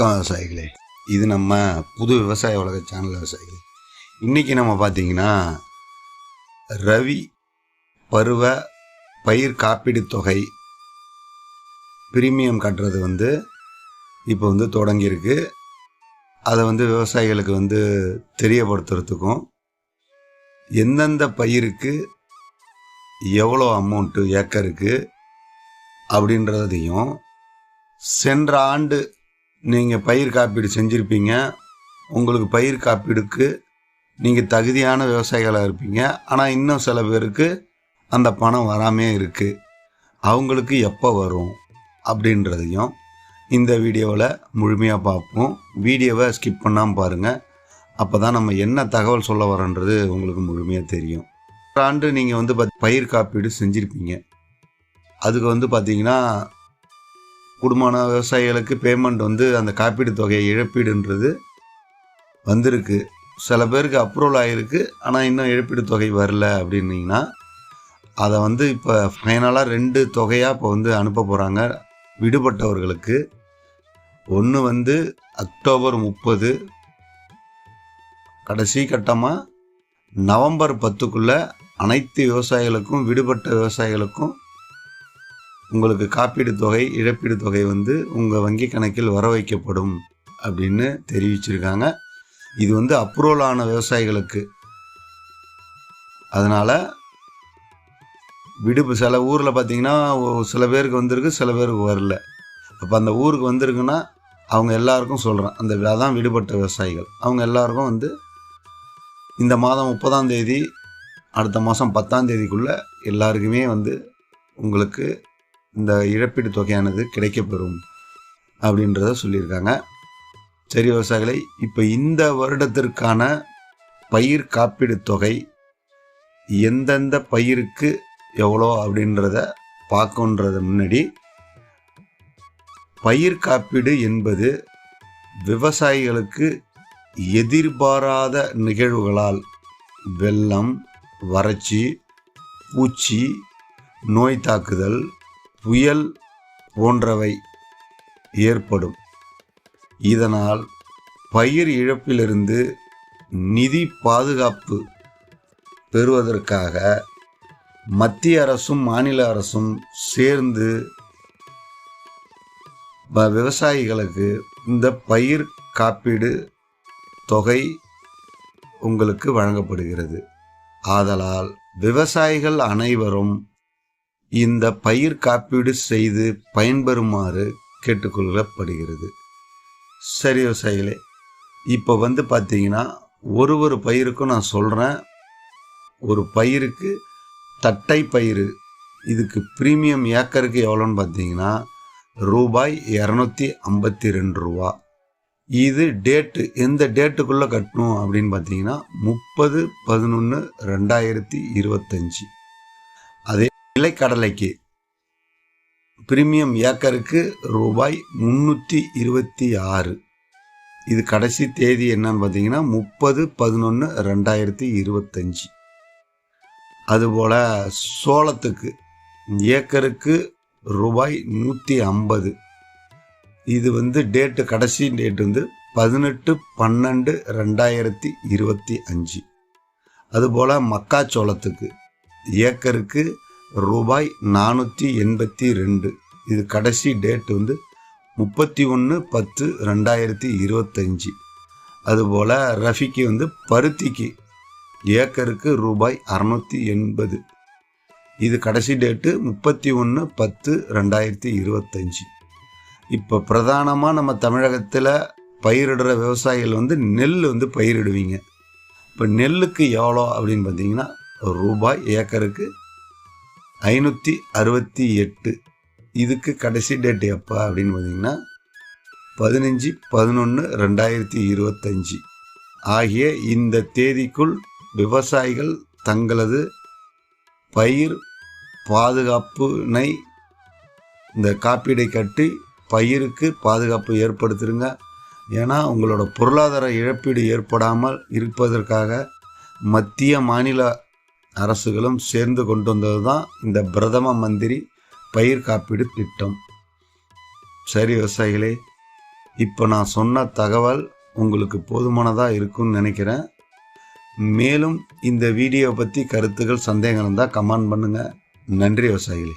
வணக்கம் விவசாயிகளே இது நம்ம புது விவசாய உலக சேனல் விவசாயிகளே இன்றைக்கி நம்ம பார்த்தீங்கன்னா ரவி பருவ பயிர் காப்பீடு தொகை பிரீமியம் கட்டுறது வந்து இப்போ வந்து தொடங்கியிருக்கு. அதை வந்து விவசாயிகளுக்கு வந்து தெரியப்படுத்துறதுக்கும் எந்தெந்த பயிருக்கு எவ்வளோ அமௌண்ட்டு ஏக்கருக்கு அப்படின்றதையும் சென்ற ஆண்டு நீங்கள் பயிர் காப்பீடு செஞ்சுருப்பீங்க. உங்களுக்கு பயிர் காப்பீடுக்கு நீங்கள் தகுதியான விவசாயிகளாக இருப்பீங்க. ஆனால் இன்னும் சில பேருக்கு அந்த பணம் வராமே இருக்குது அவங்களுக்கு எப்போ வரும் அப்படின்றதையும் இந்த வீடியோவில் முழுமையாக பார்ப்போம். வீடியோவை ஸ்கிப் பண்ணாமல் பாருங்கள் அப்போ தான் நம்ம என்ன தகவல் சொல்ல வரோன்றது உங்களுக்கு முழுமையாக தெரியும். ஆண்டு நீங்கள் வந்து பயிர் காப்பீடு செஞ்சுருப்பீங்க. அதுக்கு வந்து பார்த்தீங்கன்னா குடும்பமான விவசாயிகளுக்கு பேமெண்ட் வந்து அந்த காப்பீடு தொகை இழப்பீடுன்றது வந்திருக்கு. சில பேருக்கு அப்ரூவல் ஆகிருக்கு ஆனால் இன்னும் இழப்பீடு தொகை வரல அப்படின்னீங்கன்னா அதை வந்து இப்போ ஃபைனலாக ரெண்டு தொகையாக இப்போ வந்து அனுப்ப போகிறாங்க விடுபட்டவர்களுக்கு. ஒன்று வந்து அக்டோபர் முப்பது கடைசி கட்டமாக நவம்பர் பத்துக்குள்ளே அனைத்து விவசாயிகளுக்கும் விடுபட்ட விவசாயிகளுக்கும் உங்களுக்கு காப்பீடு தொகை இழப்பீடு தொகை வந்து உங்கள் வங்கி கணக்கில் வர வைக்கப்படும் அப்படின்னு தெரிவிச்சிருக்காங்க. இது வந்து அப்ரூவல் ஆன விவசாயிகளுக்கு. அதனால் விடுப்பு சில ஊரில் பார்த்தீங்கன்னா சில பேருக்கு வந்திருக்கு சில பேருக்கு வரல. அப்போ அந்த ஊருக்கு வந்திருக்குன்னா அவங்க எல்லாருக்கும் சொல்கிறேன் அந்த அதான் விடுபட்ட விவசாயிகள். அவங்க எல்லாருக்கும் வந்து இந்த மாதம் முப்பதாம் தேதி அடுத்த மாதம் பத்தாம் தேதிக்குள்ளே எல்லாருக்குமே வந்து உங்களுக்கு இந்த இழப்பீடு தொகையானது கிடைக்கப்பெறும் அப்படின்றத சொல்லியிருக்காங்க. சரி விவசாயிகளை இப்போ இந்த வருடத்திற்கான பயிர் காப்பீடு தொகை எந்தெந்த பயிருக்கு எவ்வளோ அப்படின்றத பார்க்கன்றத முன்னாடி பயிர் காப்பீடு என்பது விவசாயிகளுக்கு எதிர்பாராத நிகழ்வுகளால் வெள்ளம் வறட்சி பூச்சி நோய் தாக்குதல் புயல் போன்றவை ஏற்படும். இதனால் பயிர் இழப்பிலிருந்து நிதி பாதுகாப்பு பெறுவதற்காக மத்திய அரசும் மாநில அரசும் சேர்ந்து வ- விவசாயிகளுக்கு இந்த பயிர் காப்பீடு தொகை உங்களுக்கு வழங்கப்படுகிறது. ஆதலால் விவசாயிகள் அனைவரும் இந்த பயிர் காப்பீடு செய்து பயன்பெறுமாறு கேட்டுக்கொள்ளப்படுகிறது. சரி விவசாயிகளே இப்போ வந்து பார்த்தீங்கன்னா ஒரு ஒரு பயிருக்கும் நான் சொல்கிறேன் ஒரு பயிருக்கு தட்டை பயிர் இதுக்கு ப்ரீமியம் ஏக்கருக்கு எவ்வளோன்னு பார்த்தீங்கன்னா ரூபாய் இரநூத்தி ஐம்பத்தி ரெண்டு ரூபா. இது டேட்டு எந்த டேட்டுக்குள்ளே கட்டணும் அப்படின்னு பார்த்தீங்கன்னா முப்பது பதினொன்று ரெண்டாயிரத்தி இருபத்தஞ்சி. நிலைக்கடலைக்கு பிரீமியம் ஏக்கருக்கு ரூபாய் முந்நூற்றி இருபத்தி ஆறு. இது கடைசி தேதி என்னன்னு பார்த்தீங்கன்னா முப்பது பதினொன்று ரெண்டாயிரத்தி இருபத்தஞ்சி. அதுபோல் சோளத்துக்கு ஏக்கருக்கு ரூபாய் நூற்றி ஐம்பது. இது வந்து டேட்டு கடைசி டேட் வந்து பதினெட்டு பன்னெண்டு ரெண்டாயிரத்தி இருபத்தி அஞ்சு. அதுபோல் மக்காச்சோளத்துக்கு ஏக்கருக்கு ரூபாய் நானூற்றி எண்பத்தி ரெண்டு. இது கடைசி டேட் வந்து முப்பத்தி ஒன்று பத்து ரெண்டாயிரத்தி இருபத்தஞ்சி. அதுபோல் ரஃபிக்கு வந்து பருத்திக்கு ஏக்கருக்கு ரூபாய் அறநூற்றி எண்பது. இது கடைசி டேட்டு முப்பத்தி ஒன்று பத்து ரெண்டாயிரத்தி இருபத்தஞ்சி. இப்போ பிரதானமாக நம்ம தமிழகத்தில் பயிரிடுற விவசாயிகள் வந்து நெல் வந்து பயிரிடுவீங்க. இப்போ நெல்லுக்கு எவ்வளோ அப்படின்னு பார்த்தீங்கன்னா ரூபாய் ஏக்கருக்கு ஐநூற்றி அறுபத்தி எட்டு. இதுக்கு கடைசி டேட் எப்போ அப்படின்னு பார்த்தீங்கன்னா பதினஞ்சு பதினொன்று ரெண்டாயிரத்தி இருபத்தஞ்சி. ஆகிய இந்த தேதிக்குள் விவசாயிகள் தங்களது பயிர் பாதுகாப்புனை இந்த காப்பீடை கட்டி பயிருக்கு பாதுகாப்பு ஏற்படுத்திருங்க. ஏன்னா உங்களோட பொருளாதார இழப்பீடு ஏற்படாமல் இருப்பதற்காக மத்திய மாநில அரசுகளும் சேர்ந்து கொண்டு வந்தது தான் இந்த பிரதம மந்திரி பயிர் காப்பீடு திட்டம். சரி விவசாயிகளே இப்போ நான் சொன்ன தகவல் உங்களுக்கு போதுமானதாக இருக்கும்னு நினைக்கிறேன். மேலும் இந்த வீடியோ பற்றி கருத்துக்கள் சந்தேகம் இருந்தால் கமெண்ட் பண்ணுங்கள் நன்றி விவசாயிகளே.